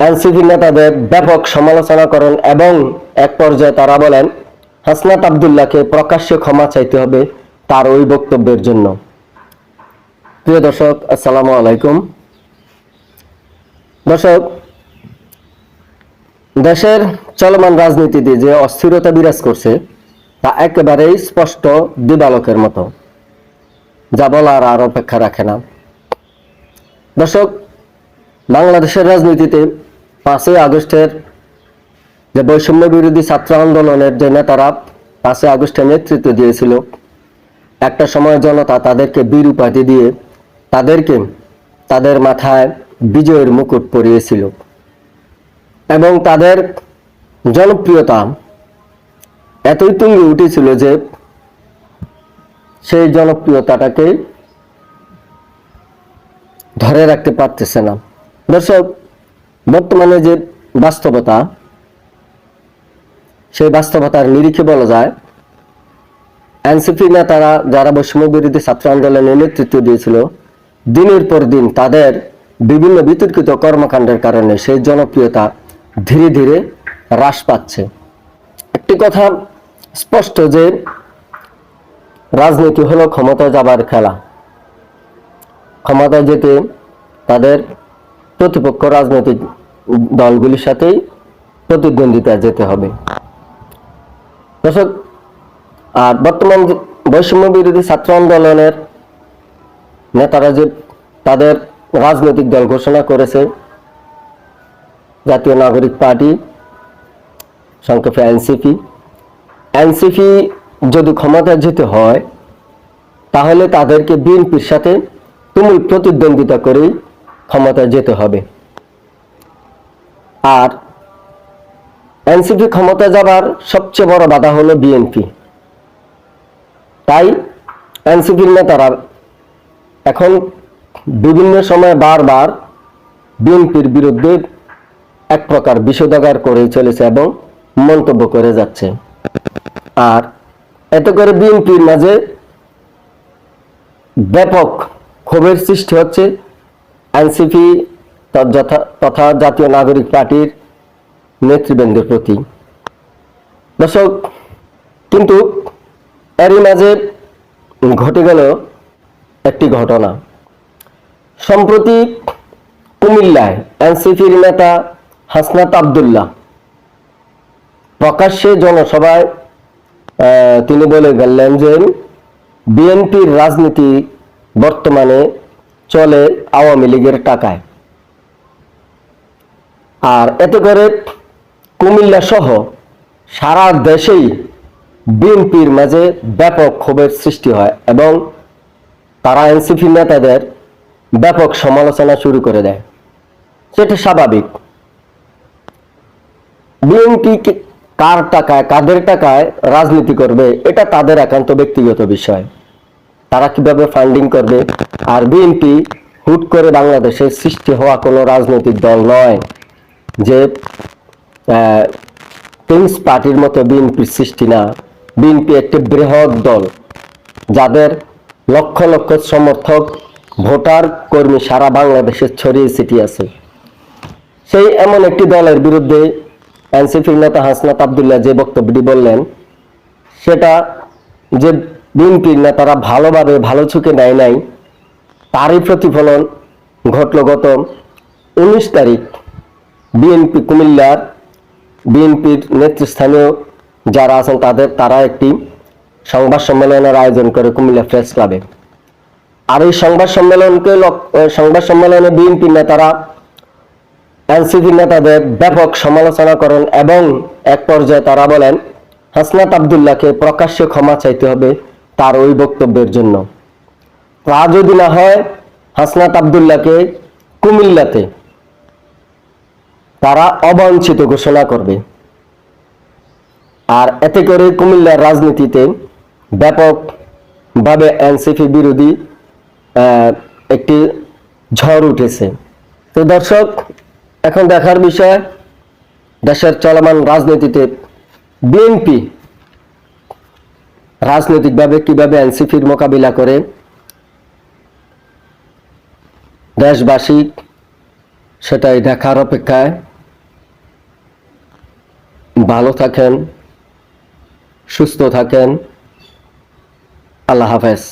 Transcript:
NCP নেতাদের ব্যাপক সমালোচনা করেন এবং এক পর্যায়ে তারা বলেন, হাসনাত আবদুল্লাহকে প্রকাশ্যে ক্ষমা চাইতে হবে তার ওই বক্তব্যের জন্য। প্রিয় দর্শক, আসসালামু আলাইকুম। দর্শক, দেশের চলমান রাজনীতিতে যে অস্থিরতা বিরাজ করছে, তা একেবারেই স্পষ্ট দিবালকের মতো। যা বলার আর অপেক্ষা রাখে না। দর্শক, বাংলাদেশের রাজনীতিতে পাঁচই আগস্টের যে বৈষম্য বিরোধী ছাত্র আন্দোলনের যে নেতারা পাঁচই আগস্টে নেতৃত্ব দিয়েছিল, একটা সময় জনতা তাদেরকে বীর উপাধি দিয়ে তাদেরকে তাদের মাথায় বিজয়ের মুকুট পরিয়েছিল এবং তাদের জনপ্রিয়তা এতই তুঙ্গে উঠেছিল যে সেই জনপ্রিয়তাটাকে ধরে রাখতে পারতেছে না। দর্শক বর্তমানে যে বাস্তবতা, সেই বাস্তবতার নিরিখে বলা যায়, এনসিপি নেতারা যারা বৈষম্য বিরোধী ছাত্র আন্দোলনে নেতৃত্ব দিয়েছিল, দিনের পর দিন তাদের বিভিন্ন বিতর্কিত কর্মকাণ্ডের কারণে সেই জনপ্রিয়তা ধীরে ধীরে হ্রাস পাচ্ছে। একটি কথা স্পষ্ট যে, রাজনীতি হলো ক্ষমতা যাবার খেলা। ক্ষমতায় যেতে তাদের প্রতিপক্ষ রাজনৈতিক দলগুলির সাথেই প্রতিদ্বন্দ্বিতা যেতে হবে। দর্শক, আর বর্তমান বৈষম্য বিরোধী ছাত্র আন্দোলনের নেতারা যে তাদের রাজনৈতিক দল ঘোষণা করেছে, জাতীয় নাগরিক পার্টি, সংক্ষেপে এনসিপি এনসিপি যদি ক্ষমতায় যেতে হয়, তাহলে তাদেরকে বিএনপির সাথে তুমুল প্রতিদ্বন্দ্বিতা করেই ক্ষমতায় যেতে হবে। আর এনসিপি ক্ষমতা যাবার সবচেয়ে বড় বাধা হলো বিএনপি। তাই এনসিপির নেতারা এখন বিভিন্ন সময় বারবার বিএনপির বিরুদ্ধে এক প্রকার বিষোদাগার করেই চলেছে এবং মন্তব্য করে যাচ্ছে। আর এতে করে বিএনপির মাঝে ব্যাপক ক্ষোভের সৃষ্টি হচ্ছে। এনসিপি তথা জাতীয় নাগরিক পার্টির নেতৃবৃন্দের প্রতি। দর্শক, কিন্তু এরই মাঝে ঘটে গেল একটি ঘটনা। সম্প্রতি কুমিল্লায় এনসিপির নেতা হাসনাত আবদুল্লাহ প্রকাশ্যে জনসভায় তিনি বলে গেলেন যে বিএনপির রাজনীতি বর্তমানে চলে আওয়ামী লীগের টাকায়। আর এতে করে কুমিল্লা সহ সারা দেশেই বিএনপির মাঝে ব্যাপক ক্ষোভের সৃষ্টি হয় এবং তারা এনসিপি নেতাদের ব্যাপক সমালোচনা শুরু করে দেয়। সেটা স্বাভাবিক। বিএনপি কার টাকায়, কাদের টাকায় রাজনীতি করবে, এটা তাদের একান্ত ব্যক্তিগত বিষয়। তারা কীভাবে ফান্ডিং করবে? আর বিএনপি হুট করে বাংলাদেশে সৃষ্টি হওয়া কোনো রাজনৈতিক দল নয়। যে কিংস পার্টির মতো বিএনপির সৃষ্টি না। বিএনপি একটি বৃহৎ দল, যাদের লক্ষ লক্ষ সমর্থক, ভোটার, কর্মী সারা বাংলাদেশে ছড়িয়ে ছিটিয়ে আছে। সেই এমন একটি দলের বিরুদ্ধে এনসিপির নেতা হাসনাত আবদুল্লাহ যে বক্তব্যটি বললেন, সেটা যে বিএনপির নেতারা ভালোভাবে ভালো চোখে নেয় নাই, তারই প্রতিফলন ঘটল গত উনিশ তারিখ বিএনপি কুমিল্লার বিএনপির নেতৃস্থানীয় যারা আছেন তাদের, তারা একটি সংবাদ সম্মেলনের আয়োজন করে কুমিল্লা প্রেস ক্লাবে। আর এই সংবাদ সম্মেলনকে সংবাদ সম্মেলনে বিএনপি নেতারা, এনসিপি নেতাদের ব্যাপক সমালোচনা করেন এবং এক পর্যায়ে তারা বলেন, হাসনাত আবদুল্লাহকে প্রকাশ্যে ক্ষমা চাইতে হবে তার ওই বক্তব্যের জন্য। তা যদি না হয়, হাসনাত আবদুল্লাহকে কুমিল্লাতে তারা অবাঞ্ছিত ঘোষণা করবে। আর এতে করে কুমিল্লার রাজনীতিতে ব্যাপকভাবে এনসিপি বিরোধী একটি ঝড় উঠেছে। তো দর্শক, এখন দেখার বিষয়, দেশের চলমান রাজনীতিতে বিএনপি রাজনৈতিকভাবে কীভাবে এনসিপির মোকাবিলা করে দেশবাসী সেটাই দেখার অপেক্ষায়। ভালো থাকেন সুস্থ থাকেন। আল্লাহ হাফেজ।